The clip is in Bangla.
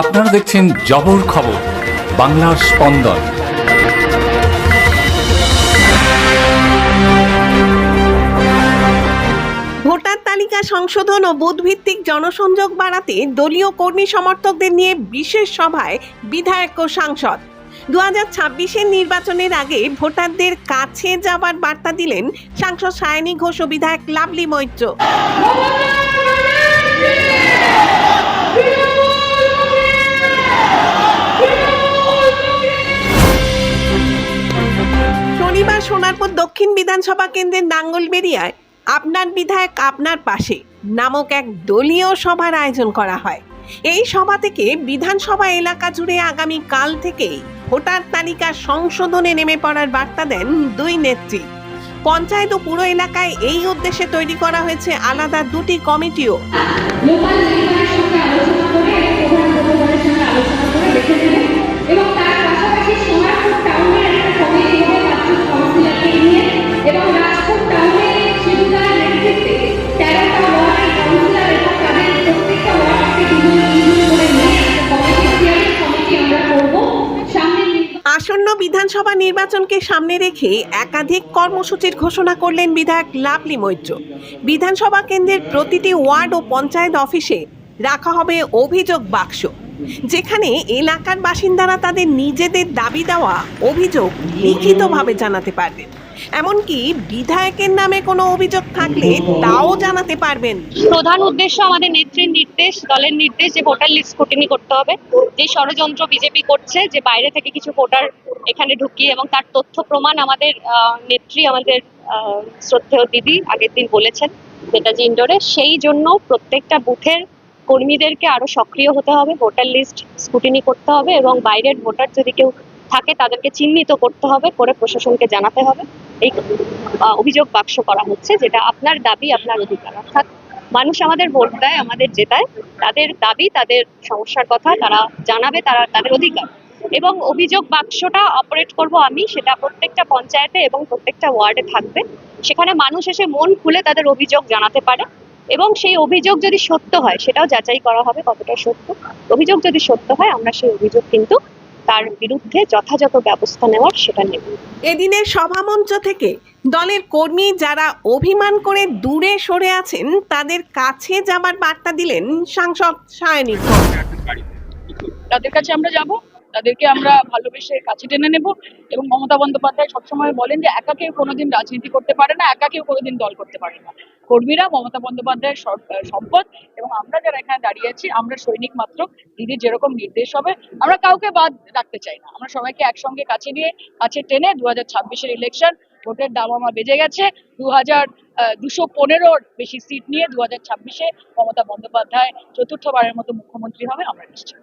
আপনারা দেখছেন জবর খবর, বাংলার স্পন্দন। ভোটার তালিকা সংশোধন ও বুথভিত্তিক জনসংযোগ বাড়াতে দলীয় কর্মী সমর্থকদের নিয়ে বিশেষ সভায় বিধায়ক ও সাংসদ। দু হাজার ছাব্বিশের নির্বাচনের আগে ভোটারদের কাছে যাবার বার্তা দিলেন সাংসদ সায়নী ঘোষ ও বিধায়ক লাভলি মৈত্র। শনিবার সোনারপুর দক্ষিণ বিধানসভা কেন্দ্রের নাঙ্গলবেরিয়ায় আপনার বিধায়ক আপনার পাশে নামক এক দলীয় সভার আয়োজন করা হয়। এই সভা থেকে বিধানসভা এলাকা জুড়ে আগামী কাল থেকেই ভোটার তালিকা সংশোধনে নেমে পড়ার বার্তা দেন দুই নেত্রী। পঞ্চায়েত ও পুরো এলাকায় এই উদ্দেশ্যে তৈরি করা হয়েছে আলাদা দুটি কমিটিও। বিধানসভা নির্বাচনকে সামনে রেখে একাধিক কর্মসূচির ঘোষণা করলেন বিধায়ক লাভলি মৈত্র। বিধানসভা কেন্দ্রের প্রতিটি ওয়ার্ড ও পঞ্চায়েত অফিসে রাখা হবে অভিযোগ বাক্স, যেখানে এলাকার বাসিন্দারা তাদের নিজেদের দাবি দেওয়া অভিযোগ লিখিতভাবে জানাতে পারবেন। এমনকি বিধায়কের নামে কোনো অভিযোগ থাকলে তাও জানাতে পারবেন। প্রধান উদ্দেশ্য আমাদের নেত্রীর নির্দেশ, দলের নির্দেশ যে ভোটার লিস্ট স্কুটিনি করতে হবে। যে ষড়যন্ত্র বিজেপি করছে, যে বাইরে থেকে কিছু ভোটার এখানে ঢুকিয়ে এবং তার তথ্য প্রমাণ আমাদের নেত্রী, আমাদের শ্রদ্ধেয় দিদি আগের দিন বলেছেন নেতাজি ইন্ডোরে সেই জন্য প্রত্যেকটা বুথের কর্মীদেরকে আরও সক্রিয় হতে হবে, ভোটার লিস্ট স্কুটিনি করতে হবে এবং বাইরের ভোটার যদি কেউ থাকে তাদেরকে চিহ্নিত করতে হবে, করে প্রশাসনকে জানাতে হবে। এই অভিযোগ বাক্স করা হচ্ছে যেটা আপনার দাবি, আপনার অধিকার। অর্থাৎ মানুষ আমাদের ভোট দেয়, আমাদের জেতায়। তাদের দাবি, তাদের সমস্যার কথা তারা জানাবে, তারা তাদের অধিকার। এবং অভিযোগ বাক্সটা অপারেট করব আমি, সেটা প্রত্যেকটা পঞ্চায়েতে এবং প্রত্যেকটা ওয়ার্ডে থাকবে। সেখানে মানুষ এসে মন খুলে তাদের অভিযোগ জানাতে পারে এবং সেই অভিযোগ যদি সত্য হয়, সেটাও যাচাই করা হবে কতটা সত্য। অভিযোগ যদি সত্য হয়, আমরা সেই অভিযোগ কিন্তু তার বিরুদ্ধে যথাযথ ব্যবস্থা নেওয়ার সেটা নেব। এদিনের সভামঞ্চ থেকে দলের কর্মী যারা অভিমান করে দূরে সরে আছেন তাদের কাছে যাবার বার্তা দিলেন সাংসদ সায়নী তাদের কাছে আমরা যাব। তাদেরকে আমরা ভালোবেসে কাছে টেনে নেব এবং মমতা বন্দ্যোপাধ্যায় সবসময় বলেন যে একা কেউ কোনোদিন রাজনীতি করতে পারে না, একা কেউ কোনোদিন দল করতে পারে না। কর্মীরা মমতা বন্দ্যোপাধ্যায়ের সম্পদ এবং আমরা যারা এখানে দাঁড়িয়ে আছি, আমরা সৈনিক মাত্র দিদির যেরকম নির্দেশ হবে, আমরা কাউকে বাদ রাখতে চাই না। আমরা সবাইকে একসঙ্গে কাছে নিয়ে, কাছে টেনে দু হাজার ছাব্বিশের ইলেকশন ভোটের দাম আমার বেজে গেছে। দু হাজার দুশো পনেরোর বেশি সিট নিয়ে দু হাজার ছাব্বিশে মমতা বন্দ্যোপাধ্যায় চতুর্থবারের মতো মুখ্যমন্ত্রী হবে, আমরা নিশ্চিত।